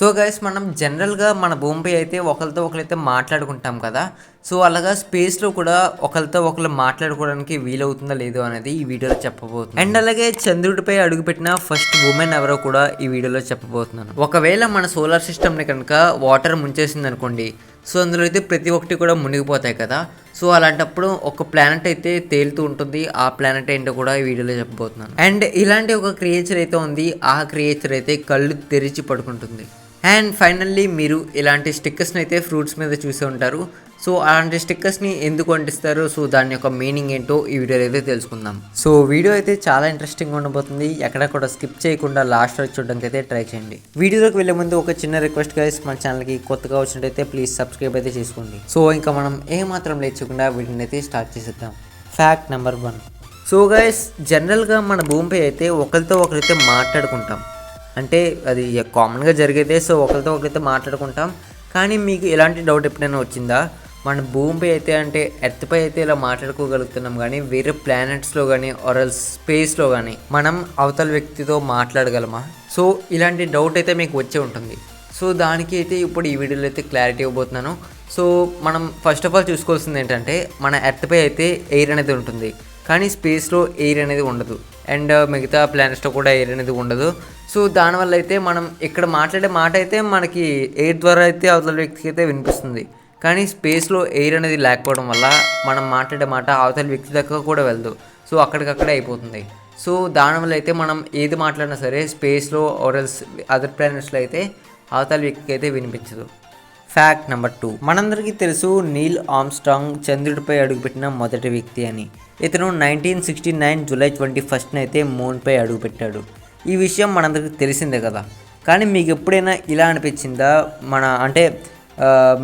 So guys మనం జనరల్గా మన భూమిపై అయితే ఒకరితో ఒకరైతే మాట్లాడుకుంటాం కదా సో అలాగా స్పేస్లో కూడా ఒకరితో ఒకరు మాట్లాడుకోవడానికి వీలవుతుందా లేదో అనేది ఈ వీడియోలో చెప్పబోతుంది అండ్ అలాగే చంద్రుడిపై అడుగుపెట్టిన ఫస్ట్ ఉమెన్ ఎవరో కూడా ఈ వీడియోలో చెప్పబోతున్నాను. ఒకవేళ మన సోలార్ సిస్టమ్ని కనుక వాటర్ ముంచేసింది అనుకోండి సో అందులో అయితే ప్రతి ఒక్కటి కూడా మునిగిపోతాయి కదా. సో అలాంటప్పుడు ఒక ప్లానెట్ అయితే తేలుతూ ఉంటుంది ఆ ప్లానెట్ ఏంటో కూడా ఈ వీడియోలో చెప్పబోతున్నాను. అండ్ ఇలాంటి ఒక క్రియేచర్ అయితే ఉంది ఆ క్రియేచర్ అయితే కళ్ళు తెరిచి పడుకుంటుంది. అండ్ ఫైనల్లీ మీరు ఇలాంటి స్టిక్కర్స్ని అయితే ఫ్రూట్స్ మీద చూసి ఉంటారు. సో అలాంటి స్టిక్కర్స్ని ఎందుకు అంటిస్తారు? సో దాని యొక్క మీనింగ్ ఏంటో ఈ వీడియోలో అయితే తెలుసుకుందాం. సో వీడియో అయితే చాలా ఇంట్రెస్టింగ్ ఉండబోతుంది. ఎక్కడ కూడా స్కిప్ చేయకుండా లాస్ట్ వరకు చూడడానికి అయితే ట్రై చేయండి. వీడియోలోకి వెళ్ళే ముందు ఒక చిన్న రిక్వెస్ట్ గైస్ మన ఛానల్కి కొత్తగా వచ్చినట్టయితే ప్లీజ్ సబ్స్క్రైబ్ అయితే చేసుకోండి. సో ఇంకా మనం ఏ మాత్రం లేచకుండా వీటిని అయితే స్టార్ట్ చేసేద్దాం. Fact number one so guys జనరల్గా మన భూమిపై అయితే ఒకరితో ఒకరైతే మాట్లాడుకుంటాం. అంటే అది కామన్గా జరిగేదే సో ఒకరితో ఒకరితో మాట్లాడుకుంటాం. కానీ మీకు ఎలాంటి డౌట్ ఎప్పుడైనా వచ్చిందా? మన భూమిపై అయితే అంటే ఎర్త్పై అయితే ఇలా మాట్లాడుకోగలుగుతున్నాం కానీ వేరే ప్లానెట్స్లో కానీ ఆరల్ స్పేస్లో కానీ మనం అవతల వ్యక్తితో మాట్లాడగలమా? సో ఇలాంటి డౌట్ అయితే మీకు వచ్చే ఉంటుంది. సో దానికి అయితే ఇప్పుడు ఈ వీడియోలో అయితే క్లారిటీ ఇవ్వబోతున్నాను. సో మనం ఫస్ట్ ఆఫ్ ఆల్ చూసుకోవాల్సింది ఏంటంటే మన ఎర్త్పై అయితే ఎయిర్ అనేది ఉంటుంది. కానీ స్పేస్లో ఎయిర్ అనేది ఉండదు. అండ్ మిగతా ప్లానెట్స్లో కూడా ఎయిర్ అనేది ఉండదు. సో దానివల్ల అయితే మనం ఇక్కడ మాట్లాడే మాట అయితే మనకి ఎయిర్ ద్వారా అయితే అవతల వ్యక్తికి అయితే వినిపిస్తుంది. కానీ స్పేస్లో ఎయిర్ అనేది లేకపోవడం వల్ల మనం మాట్లాడే మాట అవతల వ్యక్తి దగ్గర కూడా వెళ్దు సో అక్కడికక్కడే అయిపోతుంది. సో దానివల్ల అయితే మనం ఏది మాట్లాడినా సరే స్పేస్లో ఆర్ఎల్స్ అదర్ ప్లానెట్స్లో అయితే అవతల వ్యక్తికి అయితే వినిపించదు. ఫ్యాక్ట్ నెంబర్ టూ మనందరికీ తెలుసు నీల్ ఆమ్స్టాంగ్ చంద్రుడిపై అడుగుపెట్టిన మొదటి వ్యక్తి అని. ఇతను nineteen sixty nine July twenty ఫస్ట్న అయితే మూన్పై అడుగుపెట్టాడు. ఈ విషయం మనందరికీ తెలిసిందే కదా. కానీ మీకు ఎప్పుడైనా ఇలా అనిపించిందా? మన అంటే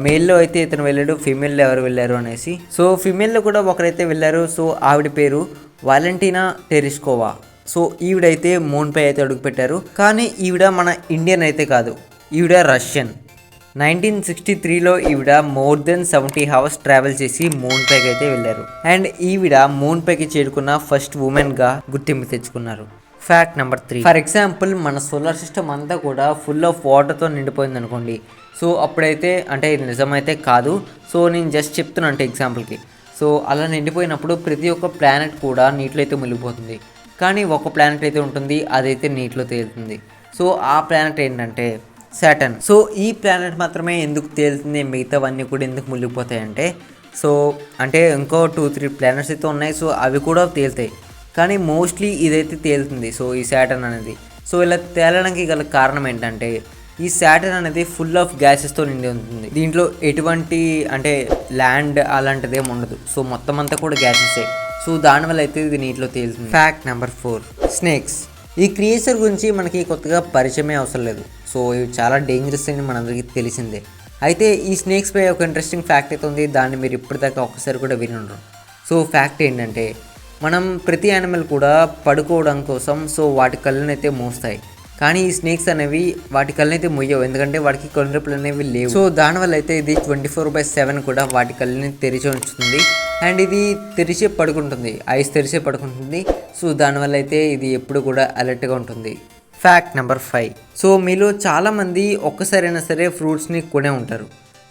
మేల్లో అయితే ఇతను వెళ్ళాడు ఫీమేల్లో ఎవరు వెళ్ళారు అనేసి. సో ఫీమేల్లో కూడా ఒకరైతే వెళ్ళారు సో ఆవిడ పేరు వాలంటీనా టెరిస్కోవా. సో ఈవిడైతే మూన్పై అయితే అడుగుపెట్టారు. కానీ ఈవిడ మన ఇండియన్ అయితే కాదు ఈవిడ రష్యన్. నైన్టీన్ సిక్స్టీ త్రీలో ఈవిడ more than seventy hours travel చేసి మూన్ పైకి అయితే వెళ్ళారు. అండ్ ఈవిడ మూన్ పైకి చేరుకున్న ఫస్ట్ ఉమెన్గా గుర్తింపు తెచ్చుకున్నారు. Fact number three for example మన సోలార్ సిస్టమ్ అంతా కూడా ఫుల్ ఆఫ్ వాటర్తో నిండిపోయింది అనుకోండి. సో అప్పుడైతే అంటే ఇది నిజమైతే కాదు. సో నేను జస్ట్ చెప్తున్నా అంటే ఎగ్జాంపుల్కి సో అలా నిండిపోయినప్పుడు ప్రతి ఒక్క ప్లానెట్ కూడా నీటిలో అయితే మునిగిపోతుంది. కానీ ఒక ప్లానెట్ అయితే ఉంటుంది అదైతే నీటిలో తేలుతుంది. సో ఆ ప్లానెట్ ఏంటంటే సాటర్న్ సో ఈ ప్లానెట్ మాత్రమే ఎందుకు తేలుతుంది మిగతావన్నీ కూడా ఎందుకు మునిగిపోతాయంటే సో అంటే ఇంకో టూ త్రీ ప్లానెట్స్ అయితే ఉన్నాయి. సో అవి కూడా తేలుతాయి. కానీ మోస్ట్లీ ఇదైతే తేలుతుంది. సో ఈ శాటర్న్ అనేది. సో ఇలా తేలడానికి గల కారణం ఏంటంటే ఈ శాటర్న్ అనేది ఫుల్ ఆఫ్ గ్యాసెస్తో నిండి ఉంటుంది. దీంట్లో ఎటువంటి అంటే ల్యాండ్ అలాంటిది ఏమి ఉండదు. సో మొత్తం అంతా కూడా గ్యాసెసే సో దానివల్ల అయితే ఇది నీటిలో తేలుతుంది. ఫ్యాక్ట్ నెంబర్ ఫోర్ స్నేక్స్ ఈ క్రియేచర్ గురించి మనకి కొత్తగా పరిచయమే అవసరం లేదు. సో ఇవి చాలా డేంజరస్ అని మనందరికీ తెలిసిందే. అయితే ఈ స్నేక్స్ పై ఒక ఇంట్రెస్టింగ్ ఫ్యాక్ట్ అయితే ఉంది. దాన్ని మీరు ఇప్పటిదాకా ఒక్కసారి కూడా విని ఉండరు. సో ఫ్యాక్ట్ ఏంటంటే మనం ప్రతి యానిమల్ కూడా పడుకోవడం కోసం సో వాటి కళ్ళనైతే మోస్తాయి. కానీ ఈ స్నేక్స్ అనేవి వాటి కళ్ళనైతే మొయ్యవు. ఎందుకంటే వాటికి కళ్ళరెప్పులు అనేవి లేవు. సో దానివల్ల అయితే ఇది ట్వంటీ ఫోర్ బై సెవెన్ కూడా వాటి కళ్ళని తెరిచి ఉంచుతుంది. అండ్ ఇది తెరిచే పడుకుంటుంది. ఐస్ తెరిచే పడుకుంటుంది. సో దానివల్ల అయితే ఇది ఎప్పుడు కూడా అలర్ట్గా ఉంటుంది. ఫ్యాక్ట్ నెంబర్ ఫైవ్ సో మీలో చాలామంది ఒక్కసారైనా సరే ఫ్రూట్స్ని కొనే ఉంటారు.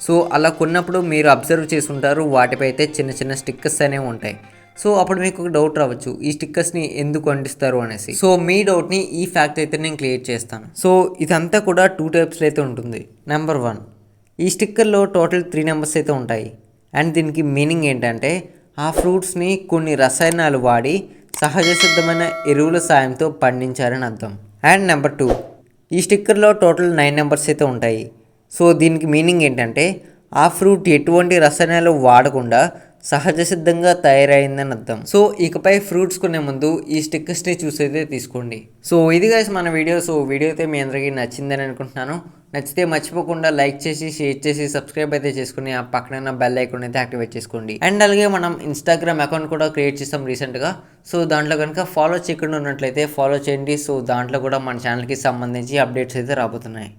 సో అలా కొన్నప్పుడు మీరు అబ్జర్వ్ చేసి ఉంటారు. వాటిపై అయితే చిన్న చిన్న స్టిక్కర్స్ అనేవి ఉంటాయి. సో అప్పుడు మీకు ఒక డౌట్ రావచ్చు ఈ స్టిక్కర్స్ని ఎందుకు అంటిస్తారు అనేసి. సో మీ డౌట్ని ఈ ఫ్యాక్ట్ అయితే నేను క్లియర్ చేస్తాను. సో ఇదంతా కూడా టూ టైప్స్లో అయితే ఉంటుంది. నెంబర్ వన్ ఈ స్టిక్కర్లో టోటల్ త్రీ నెంబర్స్ అయితే ఉంటాయి. అండ్ దీనికి మీనింగ్ ఏంటంటే ఆ ఫ్రూట్స్ని కొన్ని రసాయనాలు వాడి సహజ సిద్ధమైన ఎరువుల సాయంతో పండించారని అర్థం. అండ్ నెంబర్ టూ ఈ స్టిక్కర్లో టోటల్ నైన్ నెంబర్స్ అయితే ఉంటాయి. సో దీనికి మీనింగ్ ఏంటంటే ఆ ఫ్రూట్ ఎటువంటి రసాయనాలు వాడకుండా సహజ సిద్ధంగా తయారైందని అర్థం. సో ఇకపై ఫ్రూట్స్ కొనే ముందు ఈ స్టిక్కర్స్ని చూసైతే తీసుకోండి. సో ఇది guys మన వీడియో. సో వీడియో అయితే మీ అందరికీ నచ్చిందని అనుకుంటున్నాను. నచ్చితే మర్చిపోకుండా లైక్ చేసి షేర్ చేసి సబ్స్క్రైబ్ అయితే చేసుకుని ఆ పక్కన బెల్ ఐకాన్ అయితే యాక్టివేట్ చేసుకోండి. అండ్ అలాగే మనం ఇన్స్టాగ్రామ్ అకౌంట్ కూడా క్రియేట్ చేస్తాం రీసెంట్గా సో దాంట్లో కనుక ఫాలో చేయకుండా ఉన్నట్లయితే ఫాలో చేయండి. సో దాంట్లో కూడా మన ఛానల్కి సంబంధించి అప్డేట్స్ అయితే రాబోతున్నాయి.